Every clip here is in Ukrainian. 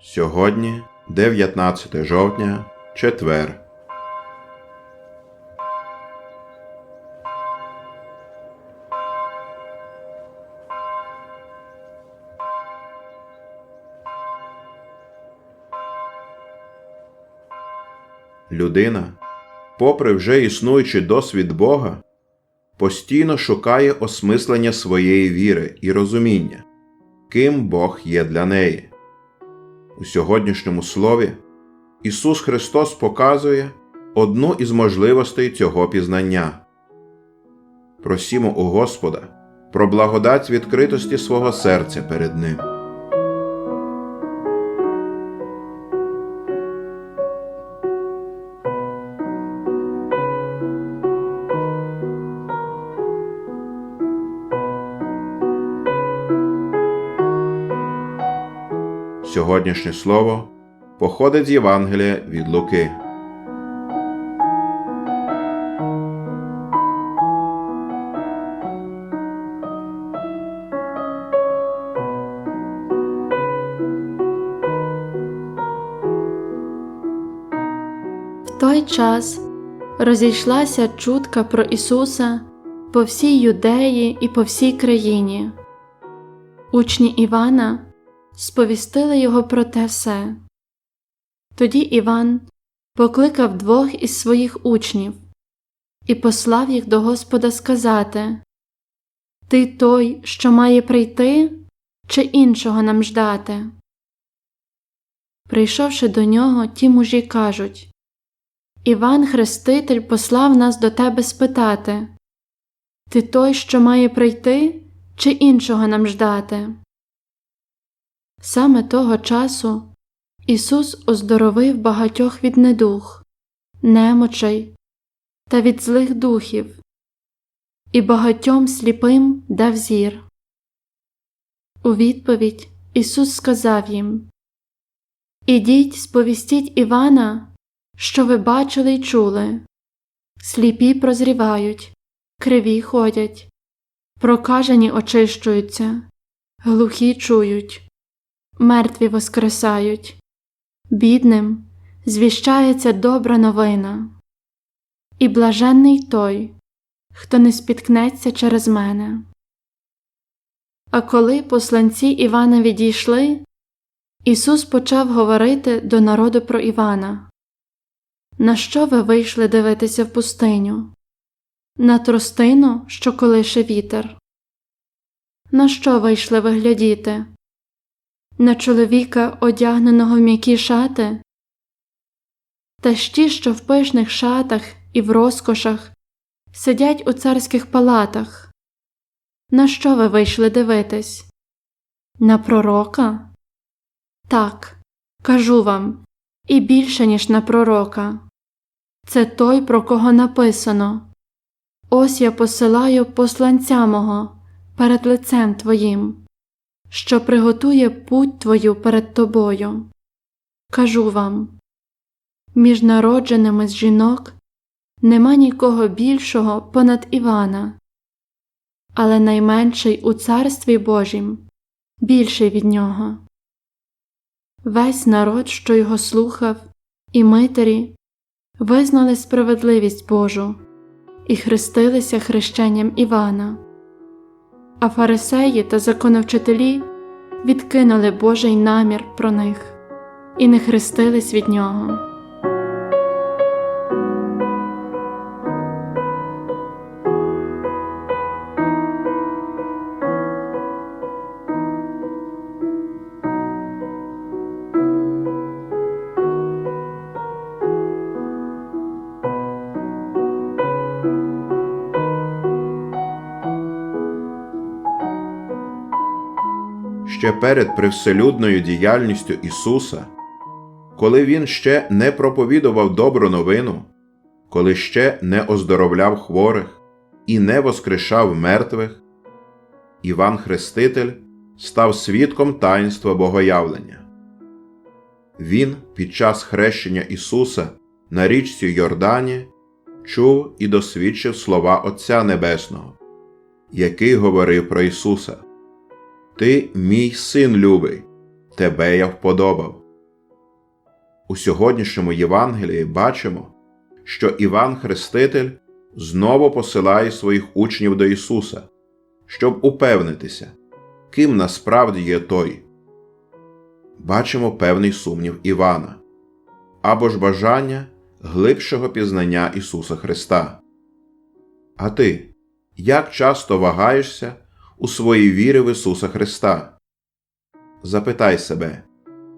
Сьогодні 19 жовтня, четвер. Людина, попри вже існуючий досвід Бога, постійно шукає осмислення своєї віри і розуміння, ким Бог є для неї. У сьогоднішньому слові Ісус Христос показує одну із можливостей цього пізнання. Просімо у Господа про благодать відкритості свого серця перед Ним. Сьогоднішнє слово походить з Євангелія від Луки. В той час розійшлася чутка про Ісуса по всій Юдеї і по всій країні. Учні Івана сповістили його про те все. Тоді Іван покликав двох із своїх учнів і послав їх до Господа сказати Ти той, що має прийти, чи іншого нам ждати? Прийшовши до нього, ті мужі кажуть Іван Хреститель послав нас до тебе спитати Ти той, що має прийти, чи іншого нам ждати? Саме того часу Ісус оздоровив багатьох від недух, немочей та від злих духів, і багатьом сліпим дав зір. У відповідь Ісус сказав їм Ідіть, сповістіть Івана, що ви бачили й чули. Сліпі прозрівають, криві ходять, прокажені очищуються, глухі чують мертві воскресають, бідним звіщається добра новина, і блаженний той, хто не спіткнеться через мене. А коли посланці Івана відійшли, Ісус почав говорити до народу про Івана. На що ви вийшли дивитися в пустиню? На тростину, що колише вітер? На що вийшли виглядіти? На чоловіка, одягненого в м'які шати? Та ті, що в пишних шатах і в розкошах сидять у царських палатах. На що ви вийшли дивитись? На пророка? Так, кажу вам, і більше, ніж на пророка. Це той, про кого написано Ось я посилаю посланця мого перед лицем твоїм що приготує путь твою перед тобою. Кажу вам між народженими з жінок нема нікого більшого понад Івана, але найменший у Царстві Божім більший від нього. Весь народ, що його слухав, і митарі визнали справедливість Божу і хрестилися хрещенням Івана а фарисеї та законовчителі відкинули Божий намір про них і не хрестились від нього. Ще перед привселюдною діяльністю Ісуса, коли Він ще не проповідував добру новину, коли ще не оздоровляв хворих і не воскрешав мертвих, Іван Хреститель став свідком таїнства Богоявлення. Він під час хрещення Ісуса на річці Йордані чув і досвідчив слова Отця Небесного, який говорив про Ісуса. Ти мій син любий, тебе я вподобав. У сьогоднішньому Євангелії бачимо, що Іван Хреститель знову посилає своїх учнів до Ісуса, щоб упевнитися, ким насправді є той. Бачимо певний сумнів Івана або ж бажання глибшого пізнання Ісуса Христа. А ти як часто вагаєшся у своїй вірі в Ісуса Христа? Запитай себе,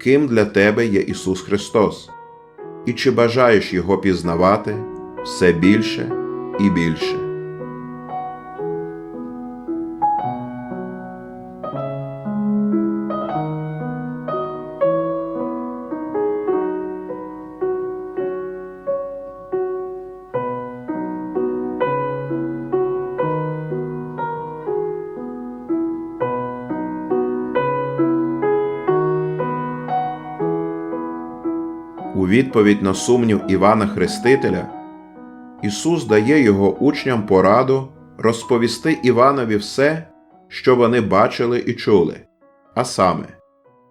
ким для тебе є Ісус Христос, і чи бажаєш Його пізнавати все більше і більше. Відповідь на сумнів Івана Хрестителя, Ісус дає його учням пораду розповісти Іванові все, що вони бачили і чули, а саме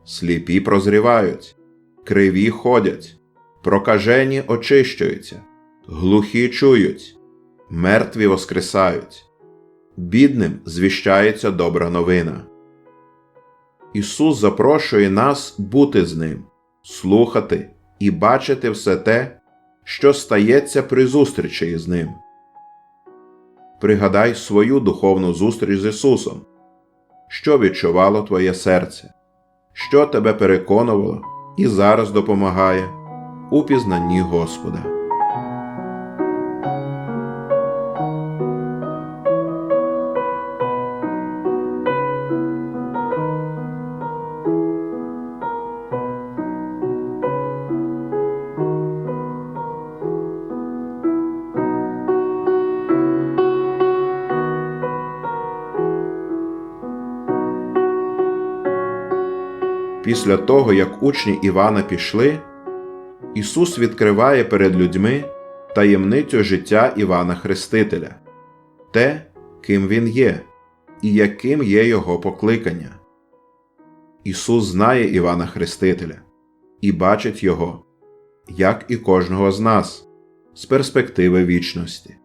сліпі прозрівають, криві ходять, прокажені очищуються, глухі чують, мертві воскресають, бідним звіщається добра новина. Ісус запрошує нас бути з Ним, слухати і бачити все те, що стається при зустрічі із Ним. Пригадай свою духовну зустріч з Ісусом, що відчувало твоє серце, що тебе переконувало і зараз допомагає у пізнанні Господа. Після того, як учні Івана пішли, Ісус відкриває перед людьми таємницю життя Івана Хрестителя, те, ким він є, і яким є його покликання. Ісус знає Івана Хрестителя і бачить Його, як і кожного з нас, з перспективи вічності.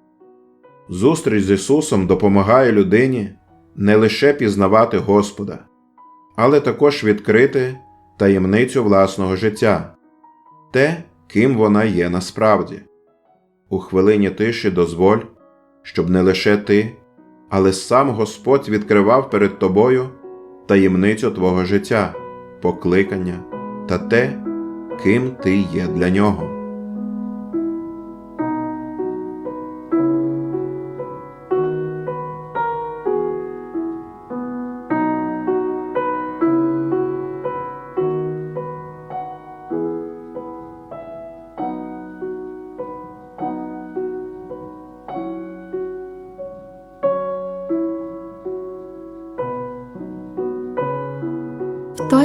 Зустріч з Ісусом допомагає людині не лише пізнавати Господа але також відкрити таємницю власного життя, те, ким вона є насправді. У хвилині тиші дозволь, щоб не лише ти, але сам Господь відкривав перед тобою таємницю твого життя, покликання та те, ким ти є для нього.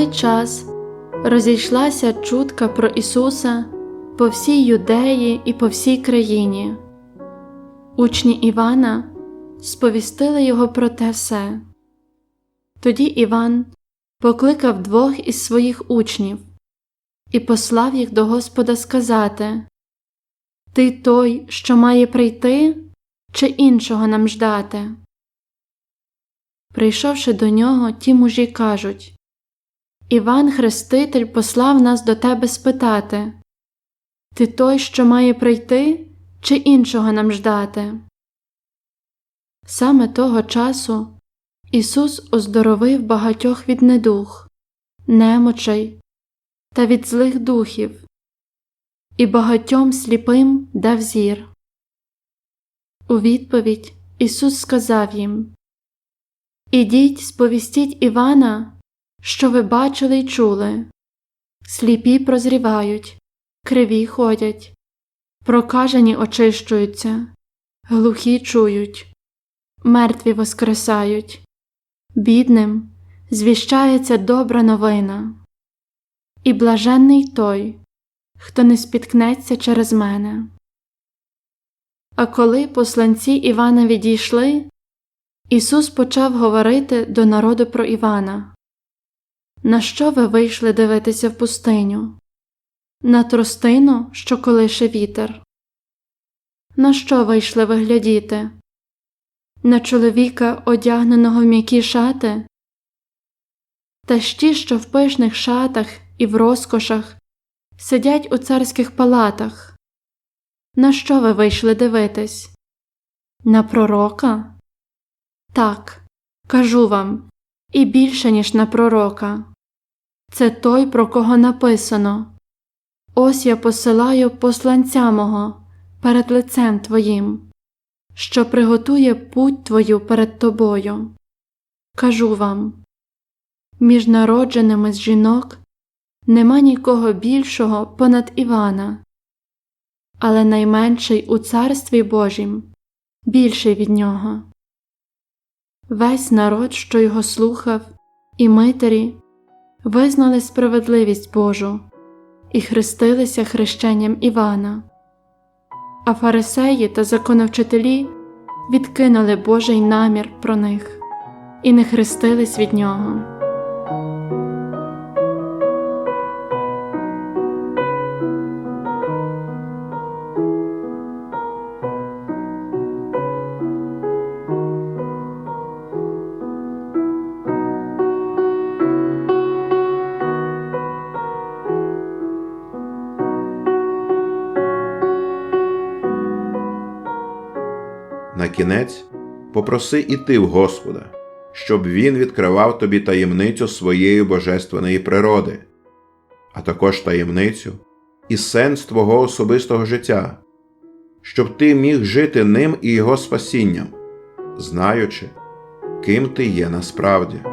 Той час розійшлася чутка про Ісуса по всій Юдеї і по всій країні. Учні Івана сповістили його про те все. Тоді Іван покликав двох із своїх учнів і послав їх до Господа сказати Ти той, що має прийти, чи іншого нам ждати? Прийшовши до нього, ті мужі кажуть Іван Хреститель послав нас до тебе спитати Ти той, що має прийти, чи іншого нам ждати? Саме того часу Ісус оздоровив багатьох від недух, немочей та від злих духів, і багатьом сліпим дав зір. У відповідь Ісус сказав їм Ідіть, сповістіть Івана, що ви бачили й чули. Сліпі прозрівають, криві ходять, прокажені очищуються, глухі чують, мертві воскресають, бідним звіщається добра новина. І блаженний той, хто не спіткнеться через мене. А коли посланці Івана відійшли, Ісус почав говорити до народу про Івана. На що ви вийшли дивитися в пустиню? на тростину, що колише вітер. На що вийшли ви глядіти? На чоловіка, одягненого в м'які шати? Та ті, що в пишних шатах і в розкошах сидять у царських палатах. На що ви вийшли дивитись? На пророка? Так, кажу вам, і більше, ніж на пророка. Це той, про кого написано. Ось я посилаю посланця мого перед лицем твоїм, що приготує путь твою перед тобою. Кажу вам між народженими з жінок нема нікого більшого понад Івана, але найменший у Царстві Божім більший від нього. Весь народ, що його слухав, і митарі визнали справедливість Божу і хрестилися хрещенням Івана. А фарисеї та законовчителі відкинули Божий намір про них і не хрестились від нього. Кінець попроси і ти в Господа, щоб Він відкривав тобі таємницю своєї божественної природи, а також таємницю і сенс твого особистого життя, щоб ти міг жити ним і його спасінням, знаючи, ким ти є насправді.